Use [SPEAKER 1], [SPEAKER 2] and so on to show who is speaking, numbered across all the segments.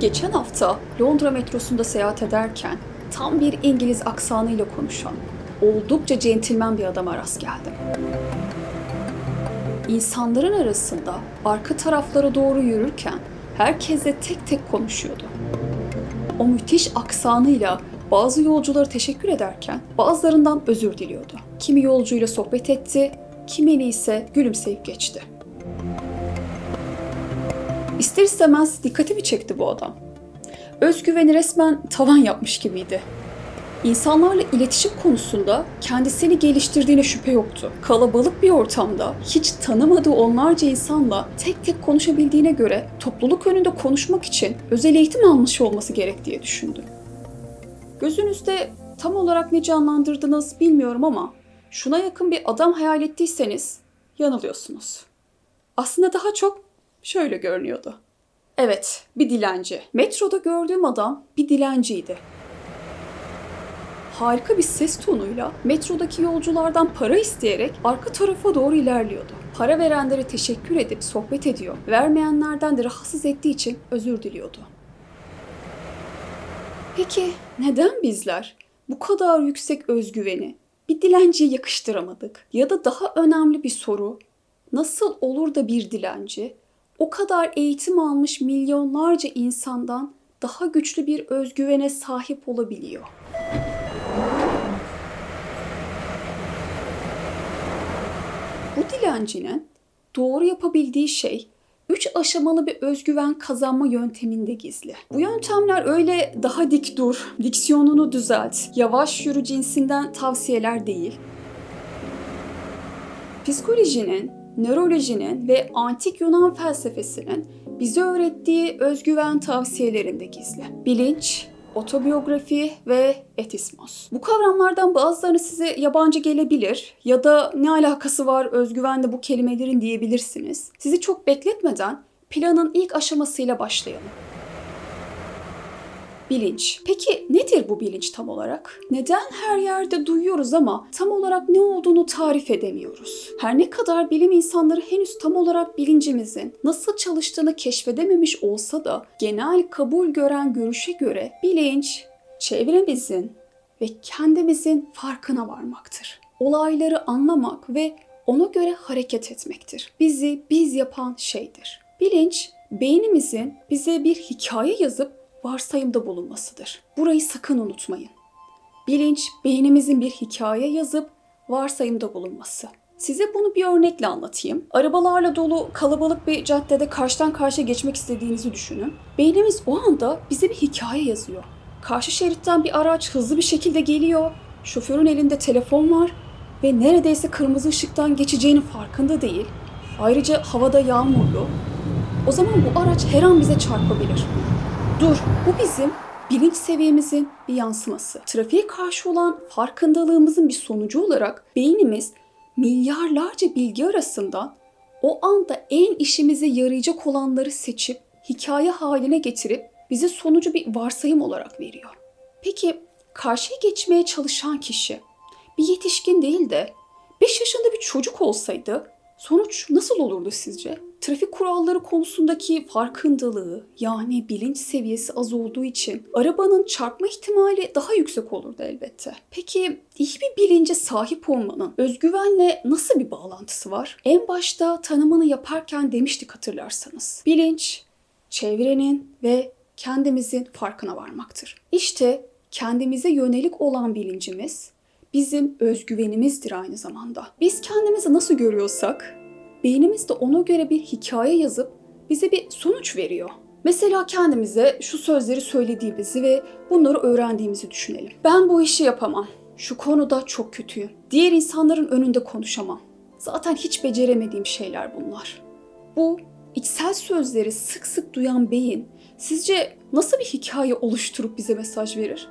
[SPEAKER 1] Geçen hafta Londra metrosunda seyahat ederken tam bir İngiliz aksanıyla konuşan, oldukça centilmen bir adama rast geldim. İnsanların arasında arka taraflara doğru yürürken herkesle tek tek konuşuyordu. O müthiş aksanıyla bazı yolculara teşekkür ederken bazılarından özür diliyordu. Kimi yolcuyla sohbet etti, kimini ise gülümseyip geçti. İster istemez dikkatimi çekti bu adam. Özgüveni resmen tavan yapmış gibiydi. İnsanlarla iletişim konusunda kendisini geliştirdiğine şüphe yoktu. Kalabalık bir ortamda hiç tanımadığı onlarca insanla tek tek konuşabildiğine göre topluluk önünde konuşmak için özel eğitim almış olması gerek diye düşündü. Gözünüzde tam olarak ne canlandırdınız bilmiyorum ama şuna yakın bir adam hayal ettiyseniz yanılıyorsunuz. Aslında daha çok şöyle görünüyordu. Evet, bir dilenci. Metroda gördüğüm adam bir dilenciydi. Harika bir ses tonuyla metrodaki yolculardan para isteyerek arka tarafa doğru ilerliyordu. Para verenlere teşekkür edip sohbet ediyor, vermeyenlerden de rahatsız ettiği için özür diliyordu. Peki neden bizler bu kadar yüksek özgüveni bir dilenciye yakıştıramadık? Ya da daha önemli bir soru, nasıl olur da bir dilenci o kadar eğitim almış milyonlarca insandan daha güçlü bir özgüvene sahip olabiliyor? Bu dilencinin doğru yapabildiği şey üç aşamalı bir özgüven kazanma yönteminde gizli. Bu yöntemler öyle daha dik dur, diksiyonunu düzelt, yavaş yürü cinsinden tavsiyeler değil. Psikolojinin, nörolojinin ve antik Yunan felsefesinin bize öğrettiği özgüven tavsiyelerinde gizli. Bilinç, otobiyografi ve etismos. Bu kavramlardan bazılarını size yabancı gelebilir ya da ne alakası var özgüvenle bu kelimelerin diyebilirsiniz. Sizi çok bekletmeden planın ilk aşamasıyla başlayalım. Bilinç. Peki nedir bu bilinç tam olarak? Neden her yerde duyuyoruz ama tam olarak ne olduğunu tarif edemiyoruz? Her ne kadar bilim insanları henüz tam olarak bilincimizin nasıl çalıştığını keşfedememiş olsa da genel kabul gören görüşe göre bilinç çevremizin ve kendimizin farkına varmaktır. Olayları anlamak ve ona göre hareket etmektir. Bizi biz yapan şeydir. Bilinç beynimizin bize bir hikaye yazıp varsayımda bulunmasıdır. Burayı sakın unutmayın. Bilinç beynimizin bir hikaye yazıp varsayımda bulunması. Size bunu bir örnekle anlatayım. Arabalarla dolu kalabalık bir caddede karşıdan karşıya geçmek istediğinizi düşünün. Beynimiz o anda bize bir hikaye yazıyor. Karşı şeritten bir araç hızlı bir şekilde geliyor. Şoförün elinde telefon var ve neredeyse kırmızı ışıktan geçeceğinin farkında değil. Ayrıca havada yağmurlu. O zaman bu araç her an bize çarpabilir. Dur, bu bizim bilinç seviyemizin bir yansıması. Trafiğe karşı olan farkındalığımızın bir sonucu olarak beynimiz milyarlarca bilgi arasından o anda en işimize yarayacak olanları seçip hikaye haline getirip bize sonucu bir varsayım olarak veriyor. Peki karşıya geçmeye çalışan kişi bir yetişkin değil de 5 yaşında bir çocuk olsaydı sonuç nasıl olurdu sizce? Trafik kuralları konusundaki farkındalığı yani bilinç seviyesi az olduğu için arabanın çarpma ihtimali daha yüksek olurdu elbette. Peki iyi bir bilince sahip olmanın özgüvenle nasıl bir bağlantısı var? En başta tanımını yaparken demiştik hatırlarsanız. Bilinç, çevrenin ve kendimizin farkına varmaktır. İşte kendimize yönelik olan bilincimiz bizim özgüvenimizdir aynı zamanda. Biz kendimizi nasıl görüyorsak beynimiz de ona göre bir hikaye yazıp bize bir sonuç veriyor. Mesela kendimize şu sözleri söylediğimizi ve bunları öğrendiğimizi düşünelim. Ben bu işi yapamam. Şu konuda çok kötüyüm. Diğer insanların önünde konuşamam. Zaten hiç beceremediğim şeyler bunlar. Bu içsel sözleri sık sık duyan beyin sizce nasıl bir hikaye oluşturup bize mesaj verir?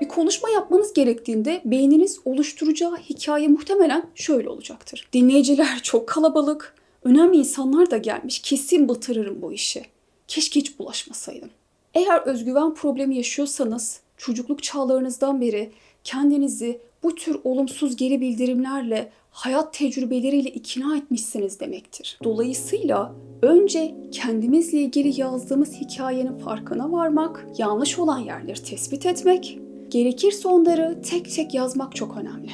[SPEAKER 1] Bir konuşma yapmanız gerektiğinde beyniniz oluşturacağı hikaye muhtemelen şöyle olacaktır. Dinleyiciler çok kalabalık, önemli insanlar da gelmiş. Kesin batırırım bu işi. Keşke hiç bulaşmasaydım. Eğer özgüven problemi yaşıyorsanız çocukluk çağlarınızdan beri kendinizi bu tür olumsuz geri bildirimlerle hayat tecrübeleriyle ikna etmişsiniz demektir. Dolayısıyla önce kendimizle ilgili yazdığımız hikayenin farkına varmak, yanlış olan yerleri tespit etmek, gerekirse onları tek tek yazmak çok önemli.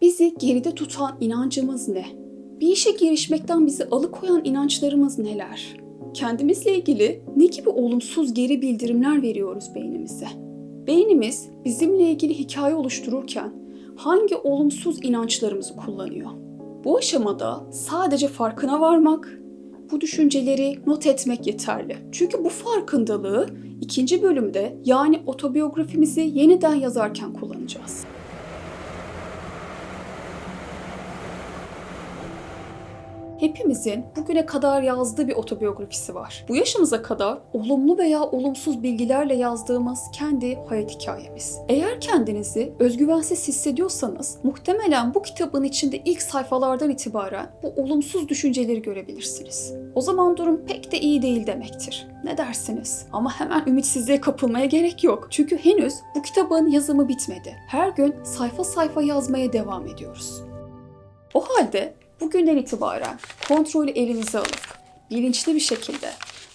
[SPEAKER 1] Bizi geride tutan inancımız ne? Bir işe girişmekten bizi alıkoyan inançlarımız neler? Kendimizle ilgili ne gibi olumsuz geri bildirimler veriyoruz beynimize? Beynimiz bizimle ilgili hikaye oluştururken hangi olumsuz inançlarımızı kullanıyor? Bu aşamada sadece farkına varmak, bu düşünceleri not etmek yeterli. Çünkü bu farkındalığı ikinci bölümde yani otobiyografimizi yeniden yazarken kullanacağız. Hepimizin bugüne kadar yazdığı bir otobiyografisi var. Bu yaşımıza kadar olumlu veya olumsuz bilgilerle yazdığımız kendi hayat hikayemiz. Eğer kendinizi özgüvensiz hissediyorsanız muhtemelen bu kitabın içinde ilk sayfalardan itibaren bu olumsuz düşünceleri görebilirsiniz. O zaman durum pek de iyi değil demektir. Ne dersiniz? Ama hemen ümitsizliğe kapılmaya gerek yok. Çünkü henüz bu kitabın yazımı bitmedi. Her gün sayfa sayfa yazmaya devam ediyoruz. O halde bugünden itibaren kontrolü elinize alıp bilinçli bir şekilde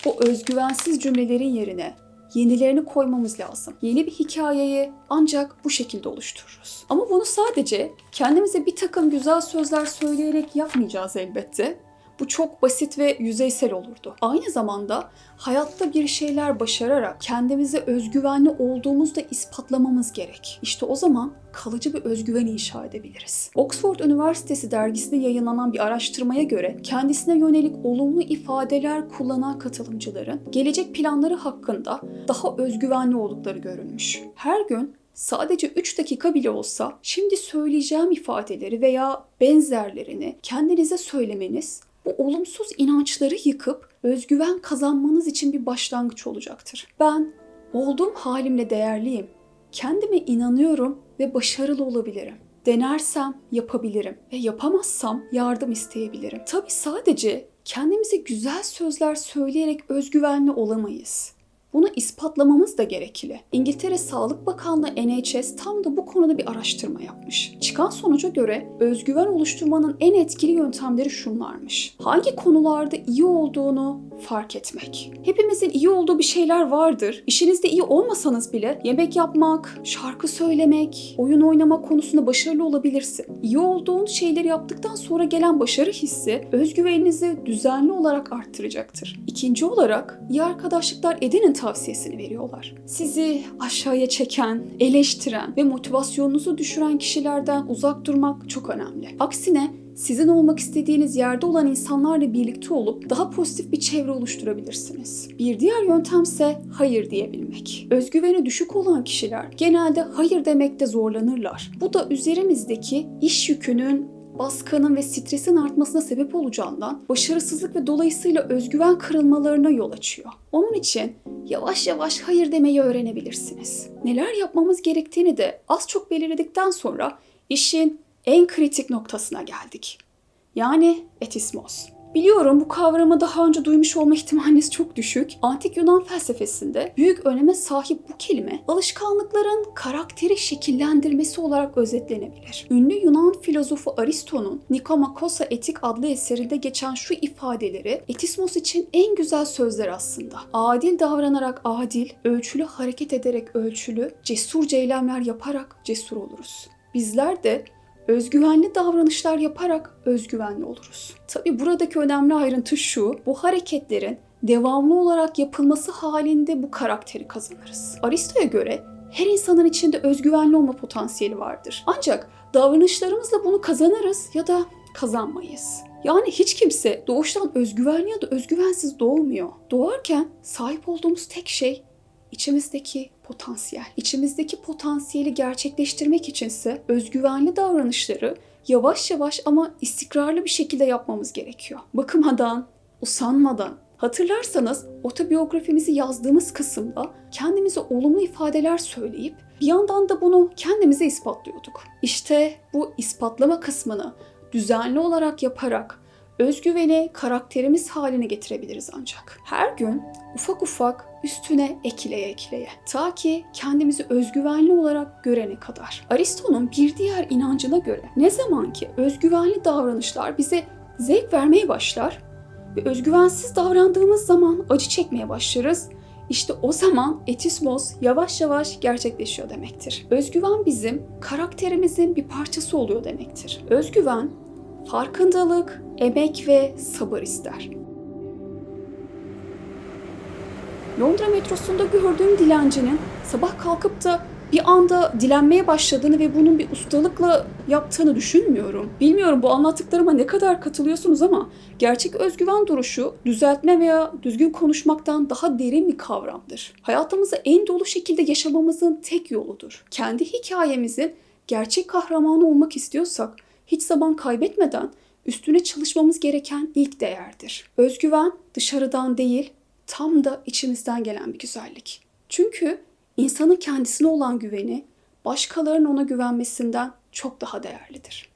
[SPEAKER 1] bu özgüvensiz cümlelerin yerine yenilerini koymamız lazım. Yeni bir hikayeyi ancak bu şekilde oluştururuz. Ama bunu sadece kendimize bir takım güzel sözler söyleyerek yapmayacağız elbette. Bu çok basit ve yüzeysel olurdu. Aynı zamanda hayatta bir şeyler başararak kendimize özgüvenli olduğumuzu da ispatlamamız gerek. İşte o zaman kalıcı bir özgüven inşa edebiliriz. Oxford Üniversitesi dergisinde yayınlanan bir araştırmaya göre kendisine yönelik olumlu ifadeler kullanan katılımcıların gelecek planları hakkında daha özgüvenli oldukları görülmüş. Her gün sadece 3 dakika bile olsa şimdi söyleyeceğim ifadeleri veya benzerlerini kendinize söylemeniz bu olumsuz inançları yıkıp özgüven kazanmanız için bir başlangıç olacaktır. Ben olduğum halimle değerliyim. Kendime inanıyorum ve başarılı olabilirim. Denersem yapabilirim ve yapamazsam yardım isteyebilirim. Tabii sadece kendimize güzel sözler söyleyerek özgüvenli olamayız. Bunu ispatlamamız da gerekli. İngiltere Sağlık Bakanlığı NHS tam da bu konuda bir araştırma yapmış. Çıkan sonuca göre özgüven oluşturmanın en etkili yöntemleri şunlarmış. Hangi konularda iyi olduğunu fark etmek. Hepimizin iyi olduğu bir şeyler vardır. İşinizde iyi olmasanız bile yemek yapmak, şarkı söylemek, oyun oynamak konusunda başarılı olabilirsin. İyi olduğun şeyleri yaptıktan sonra gelen başarı hissi özgüveninizi düzenli olarak arttıracaktır. İkinci olarak iyi arkadaşlıklar edinin tavsiyesini veriyorlar. Sizi aşağıya çeken, eleştiren ve motivasyonunuzu düşüren kişilerden uzak durmak çok önemli. Aksine sizin olmak istediğiniz yerde olan insanlarla birlikte olup daha pozitif bir çevre oluşturabilirsiniz. Bir diğer yöntemse hayır diyebilmek. Özgüveni düşük olan kişiler genelde hayır demekte zorlanırlar. Bu da üzerimizdeki iş yükünün baskının ve stresin artmasına sebep olacağından başarısızlık ve dolayısıyla özgüven kırılmalarına yol açıyor. Onun için yavaş yavaş hayır demeyi öğrenebilirsiniz. Neler yapmamız gerektiğini de az çok belirledikten sonra işin en kritik noktasına geldik. Yani etismos. Biliyorum bu kavramı daha önce duymuş olma ihtimaliniz çok düşük. Antik Yunan felsefesinde büyük öneme sahip bu kelime alışkanlıkların karakteri şekillendirmesi olarak özetlenebilir. Ünlü Yunan filozofu Aristo'nun Nikomakosa Etik adlı eserinde geçen şu ifadeleri etismos için en güzel sözler aslında. Adil davranarak adil, ölçülü hareket ederek ölçülü, cesurca eylemler yaparak cesur oluruz. Bizler de özgüvenli davranışlar yaparak özgüvenli oluruz. Tabi buradaki önemli ayrıntı şu, bu hareketlerin devamlı olarak yapılması halinde bu karakteri kazanırız. Aristo'ya göre her insanın içinde özgüvenli olma potansiyeli vardır. Ancak davranışlarımızla bunu kazanırız ya da kazanmayız. Yani hiç kimse doğuştan özgüvenli ya da özgüvensiz doğmuyor. Doğarken sahip olduğumuz tek şey içimizdeki potansiyel. İçimizdeki potansiyeli gerçekleştirmek içinse özgüvenli davranışları yavaş yavaş ama istikrarlı bir şekilde yapmamız gerekiyor. Bakımadan, usanmadan. Hatırlarsanız otobiyografimizi yazdığımız kısımda kendimize olumlu ifadeler söyleyip bir yandan da bunu kendimize ispatlıyorduk. İşte bu ispatlama kısmını düzenli olarak yaparak özgüveni karakterimiz haline getirebiliriz ancak. Her gün ufak ufak üstüne ekleye ekleye. Ta ki kendimizi özgüvenli olarak görene kadar. Aristo'nun bir diğer inancına göre ne zaman ki özgüvenli davranışlar bize zevk vermeye başlar ve özgüvensiz davrandığımız zaman acı çekmeye başlarız. İşte o zaman etismos yavaş yavaş gerçekleşiyor demektir. Özgüven bizim karakterimizin bir parçası oluyor demektir. Özgüven farkındalık, emek ve sabır ister. Londra metrosunda gördüğüm dilencinin sabah kalkıp da bir anda dilenmeye başladığını ve bunun bir ustalıkla yaptığını düşünmüyorum. Bilmiyorum bu anlattıklarıma ne kadar katılıyorsunuz ama gerçek özgüven duruşu düzeltme veya düzgün konuşmaktan daha derin bir kavramdır. Hayatımızı en dolu şekilde yaşamamızın tek yoludur. Kendi hikayemizin gerçek kahramanı olmak istiyorsak hiç zaman kaybetmeden üstüne çalışmamız gereken ilk değerdir. Özgüven dışarıdan değil, tam da içimizden gelen bir güzellik. Çünkü insanın kendisine olan güveni başkalarının ona güvenmesinden çok daha değerlidir.